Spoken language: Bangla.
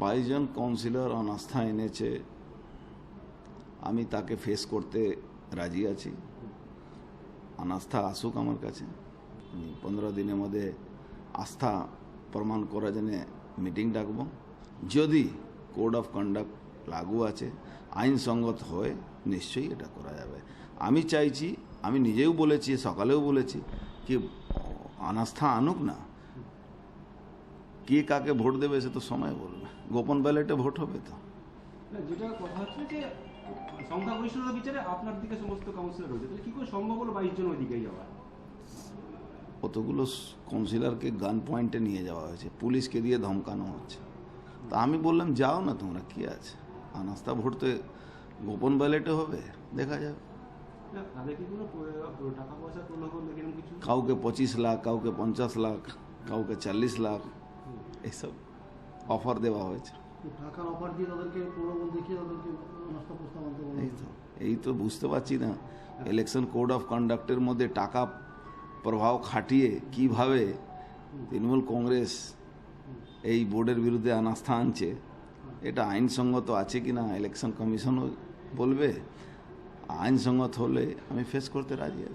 বাইশ জন কাউন্সিলর অনাস্থা এনেছে, আমি তাকে ফেস করতে রাজি আছি। অনাস্থা আসুক আমার কাছে। পনেরো দিনের মধ্যে আস্থা প্রমাণ করার জন্য মিটিং ডাকবো। যদি কোড অফ কন্ডাক্ট লাগু আছে, আইনসঙ্গত হয়ে, নিশ্চয়ই এটা করা যাবে। আমি চাইছি, আমি নিজেও বলেছি, সকালেও বলেছি, কি অনাস্থা আনুক না। কে কাকে ভোট দেবে সে তো সময় বলবে। গোপন ব্যালেটে ভোট হবে তো। যেটা কথা হচ্ছে যে সংখ্যাগরিষ্ঠতার বিচারে আপনার দিকে সমস্ত কাউন্সিলর রয়েছে। তাহলে কি করে সম্ভব হলো বাইশ জন ওইদিকে যাওয়া? কতগুলো কাউন্সিলরকে গান পয়েন্টে নিয়ে যাওয়া হয়েছে পুলিশকে দিয়ে ধমকানো হচ্ছে। তা আমি বললাম যাও না তোমরা কি আছে? আনাস্তা ভোট তো গোপন ব্যালেটে হবে দেখা যাবে কাউকে পঁচিশ লাখ কাউকে পঞ্চাশ লাখ কাউকে চল্লিশ লাখ। এইসব অফার দেওয়া হয়েছে। তো এই তো বুঝতে পারছি না। ইলেকশন কোড অফ কন্ডাক্টের মধ্যে টাকা প্রভাব খাটিয়ে কীভাবে তৃণমূল কংগ্রেস এই বোর্ডের বিরুদ্ধে আনাস্থা আনছে এটা আইনসঙ্গত আছে কি না? ইলেকশন কমিশনও বলবে। আইনসঙ্গত হলে আমি ফেস করতে রাজি আছি।